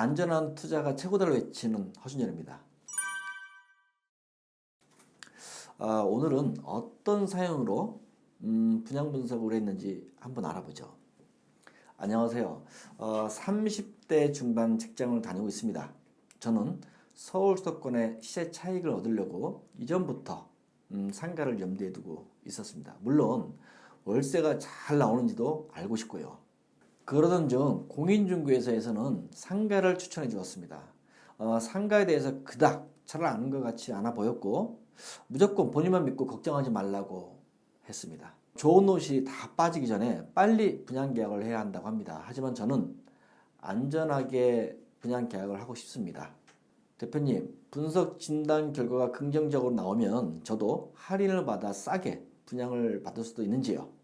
안전한 투자가 최고다를 외치는 허준열입니다. 아, 오늘은 어떤 사연으로 음, 분양 분석을 했는지 한번 알아보죠. 안녕하세요. 어, 30대 중반 직장을 다니고 있습니다. 저는 서울 수도권의 시세 차익을 얻으려고 이전부터 음, 상가를 염두에 두고 있었습니다. 물론 월세가 잘 나오는지도 알고 싶고요. 그러던 중 공인중개사에서는 상가를 추천해 주었습니다. 어, 상가에 대해서 그닥 잘 아는 것 같지 않아 보였고 무조건 본인만 믿고 걱정하지 말라고 했습니다. 좋은 옷이 다 빠지기 전에 빨리 분양 계약을 해야 한다고 합니다. 하지만 저는 안전하게 분양 계약을 하고 싶습니다. 대표님, 분석 진단 결과가 긍정적으로 나오면 저도 할인을 받아 싸게 분양을 받을 수도 있는지요?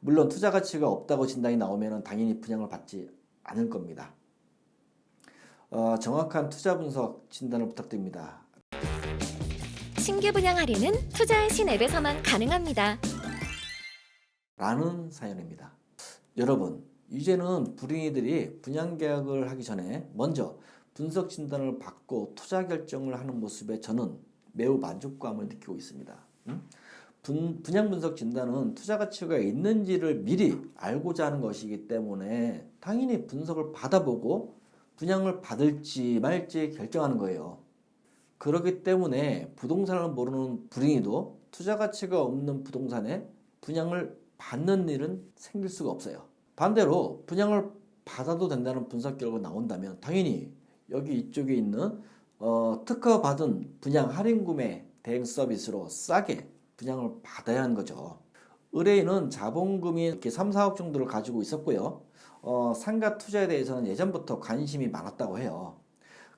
물론 투자 가치가 없다고 진단이 나오면 당연히 분양을 받지 않을 겁니다. 어, 정확한 투자 분석 진단을 부탁드립니다. 신규 분양 할인은 투자하신 앱에서만 가능합니다. 라는 사연입니다. 여러분, 이제는 불인이들이 분양 계약을 하기 전에 먼저 분석 진단을 받고 투자 결정을 하는 모습에 저는 매우 만족감을 느끼고 있습니다. 음? 분, 분양 분석 진단은 투자 가치가 있는지를 미리 알고자 하는 것이기 때문에 당연히 분석을 받아보고 분양을 받을지 말지 결정하는 거예요. 그렇기 때문에 부동산을 모르는 불인이도 투자 가치가 없는 부동산에 분양을 받는 일은 생길 수가 없어요. 반대로 분양을 받아도 된다는 분석 결과가 나온다면 당연히 여기 이쪽에 있는 어, 특허 받은 분양 할인 구매 대행 서비스로 싸게 분양을 받아야 하는 거죠. 의뢰인은 자본금이 이렇게 3, 4억 정도를 가지고 있었고요. 어, 상가 투자에 대해서는 예전부터 관심이 많았다고 해요.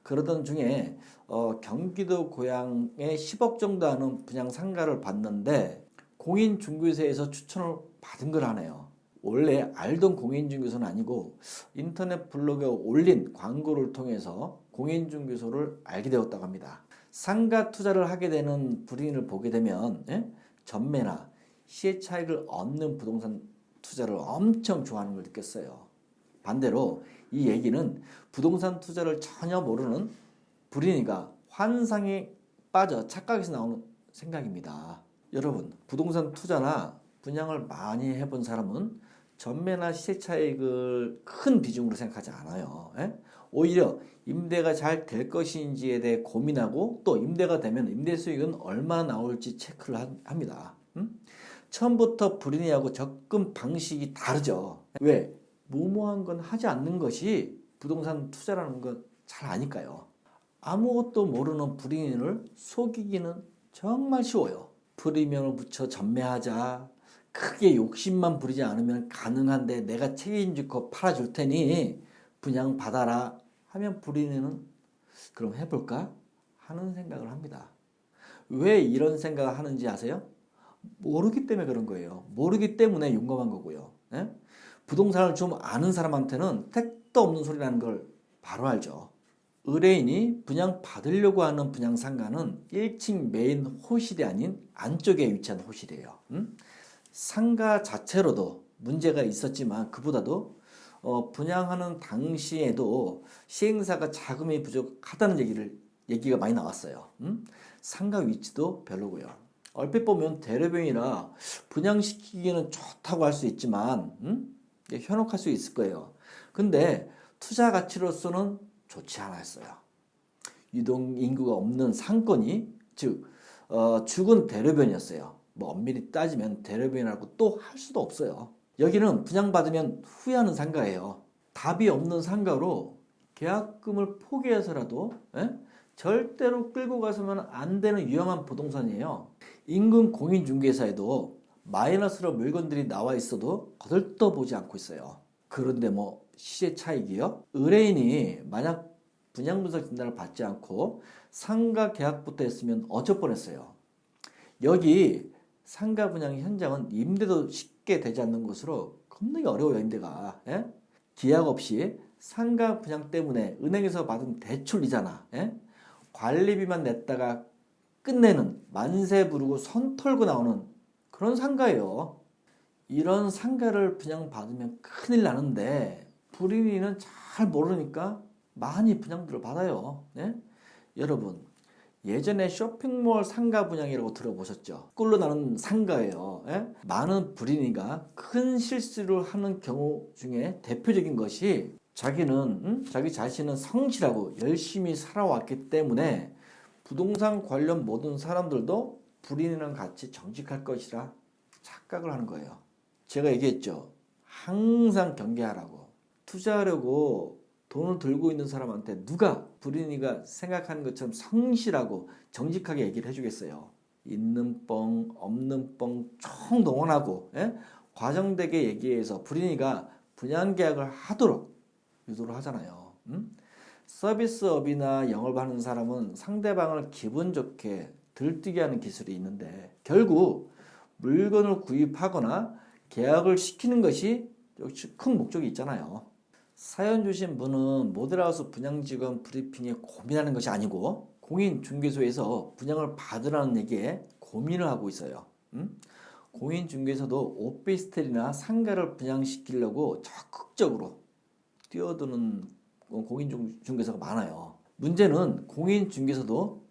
그러던 중에 어, 경기도 고향에 10억 정도 하는 분양 상가를 봤는데 공인중개사에서 추천을 받은 걸 하네요. 원래 알던 공인중개소는 아니고 인터넷 블로그에 올린 광고를 통해서 공인중개소를 알게 되었다고 합니다. 상가 투자를 하게 되는 불인을 보게 되면 예? 전매나 시의 차익을 얻는 부동산 투자를 엄청 좋아하는 걸 느꼈어요. 반대로 이 얘기는 부동산 투자를 전혀 모르는 불인이가 환상에 빠져 착각해서 나오는 생각입니다. 여러분, 부동산 투자나 분양을 많이 해본 사람은 전매나 시세 차익을 큰 비중으로 생각하지 않아요. 예? 오히려 임대가 잘 될 것인지에 대해 고민하고 또 임대가 되면 임대 수익은 얼마 나올지 체크를 하- 합니다. 음? 처음부터 불인이하고 접근 방식이 다르죠. 왜? 무모한 건 하지 않는 것이 부동산 투자라는 건 잘 아니까요. 아무것도 모르는 불인을 속이기는 정말 쉬워요. 프리미엄을 붙여 전매하자. 크게 욕심만 부리지 않으면 가능한데 내가 책임지고 팔아줄 테니 분양 받아라 하면 불인은 그럼 해볼까 하는 생각을 합니다. 왜 이런 생각을 하는지 아세요? 모르기 때문에 그런 거예요. 모르기 때문에 용감한 거고요. 예? 부동산을 좀 아는 사람한테는 택도 없는 소리라는 걸 바로 알죠. 의뢰인이 분양 받으려고 하는 분양 상가는 1층 메인 호실이 아닌 안쪽에 위치한 호실이에요. 음? 상가 자체로도 문제가 있었지만 그보다도 어, 분양하는 당시에도 시행사가 자금이 부족하다는 얘기를 얘기가 많이 나왔어요. 음? 상가 위치도 별로고요. 얼핏 보면 대로변이라 분양시키기는 좋다고 할 수 있지만 음? 현혹할 수 있을 거예요. 근데 투자 가치로서는 좋지 않았어요. 유동 인구가 없는 상권이 즉 어, 죽은 대로변이었어요. 뭐 엄밀히 따지면 대로변이라고 또 할 수도 없어요. 여기는 분양받으면 후회하는 상가예요. 답이 없는 상가로 계약금을 포기해서라도 예? 절대로 끌고 가서는 안 되는 위험한 부동산이에요. 인근 공인중개사에도 마이너스로 물건들이 나와 있어도 거들떠보지 않고 있어요. 그런데 뭐 시세 차익이요? 의뢰인이 만약 분양 분석 진단을 받지 않고 상가 계약부터 했으면 어쩔 뻔했어요. 여기 상가 분양 현장은 임대도 쉽게 되지 않는 곳으로 겁나게 어려워요 임대가. 예? 기약 없이 상가 분양 때문에 은행에서 받은 대출이잖아. 예? 관리비만 냈다가 끝내는 만세 부르고 선 털고 나오는 그런 상가예요. 이런 상가를 분양 받으면 큰일 나는데 불인이는 잘 모르니까 많이 분양들을 받아요. 네? 여러분 예전에 쇼핑몰 상가 분양이라고 들어보셨죠? 꿀로 나는 상가예요. 예? 많은 불인이가 큰 실수를 하는 경우 중에 대표적인 것이 자기는 음? 자기 자신은 성실하고 열심히 살아왔기 때문에 부동산 관련 모든 사람들도 불인이랑 같이 정직할 것이라 착각을 하는 거예요. 제가 얘기했죠. 항상 경계하라고. 투자하려고 돈을 들고 있는 사람한테 누가 불인이가 생각하는 것처럼 성실하고 정직하게 얘기를 해주겠어요. 있는 뻥, 없는 뻥 총 동원하고 예? 과정되게 얘기해서 불인이가 분양계약을 하도록 유도를 하잖아요. 음? 서비스업이나 영업하는 사람은 상대방을 기분 좋게 들뜨게 하는 기술이 있는데 결국 물건을 구입하거나 계약을 시키는 것이 큰 목적이 있잖아요. 사연 주신 분은 모델하우스 분양직원 브리핑에 고민하는 것이 아니고 공인중개소에서 분양을 받으라는 얘기에 고민을 하고 있어요. 음? 공인중개소도 오피스텔이나 상가를 분양시키려고 적극적으로 뛰어드는 공인중개소가 많아요. 문제는 공인중개소도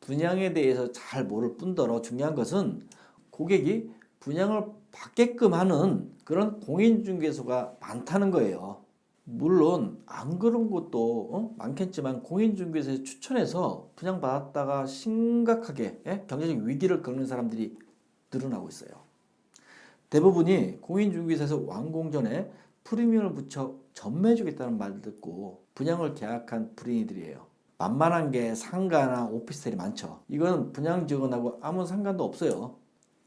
분양에 대해서 잘 모를 뿐더러 중요한 것은 고객이 분양을 받게끔 하는 그런 공인중개소가 많다는 거예요. 물론 안 그런 것도 어? 많겠지만 공인중개소에 추천해서 분양받았다가 심각하게 예? 경제적 위기를 겪는 사람들이 늘어나고 있어요. 대부분이 공인중개소에서 완공 전에 프리미엄을 붙여 전매해주겠다는 말을 듣고 분양을 계약한 불인이들이에요. 만만한 게 상가나 오피스텔이 많죠. 이건 분양 직원하고 아무 상관도 없어요.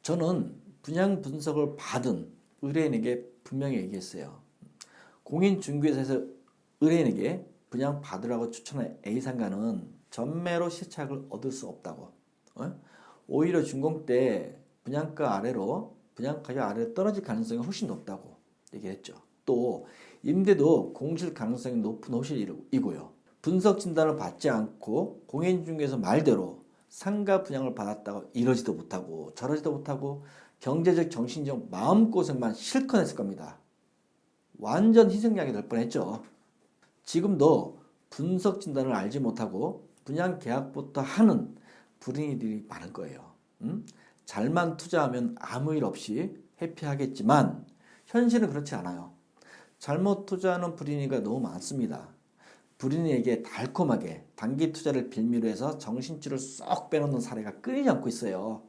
저는 분양 분석을 받은 의뢰인에게 분명히 얘기했어요. 공인중개사에서 의뢰인에게 분양 받으라고 추천한 A 상가는 전매로 시착을 얻을 수 없다고. 어? 오히려 준공 때 분양가 아래로 분양 가격 아래로 떨어질 가능성이 훨씬 높다고 얘기했죠. 또 임대도 공실 가능성이 높은 호실이고요. 분석 진단을 받지 않고 공인중개사 말대로 상가 분양을 받았다고 이러지도 못하고 저러지도 못하고 경제적 정신적 마음고생만 실컷 했을 겁니다. 완전 희생양이 될 뻔했죠. 지금도 분석 진단을 알지 못하고 분양 계약부터 하는 불인이들이 많을 거예요. 음? 잘만 투자하면 아무 일 없이 회피하겠지만 현실은 그렇지 않아요. 잘못 투자하는 불인이가 너무 많습니다. 불인에게 달콤하게 단기 투자를 빌미로 해서 정신줄을 쏙 빼놓는 사례가 끊이지 않고 있어요.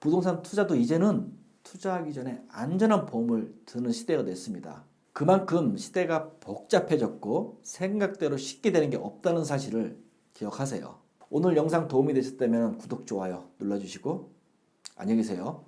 부동산 투자도 이제는 투자하기 전에 안전한 보험을 드는 시대가 됐습니다. 그만큼 시대가 복잡해졌고 생각대로 쉽게 되는 게 없다는 사실을 기억하세요. 오늘 영상 도움이 되셨다면 구독, 좋아요 눌러주시고 안녕히 계세요.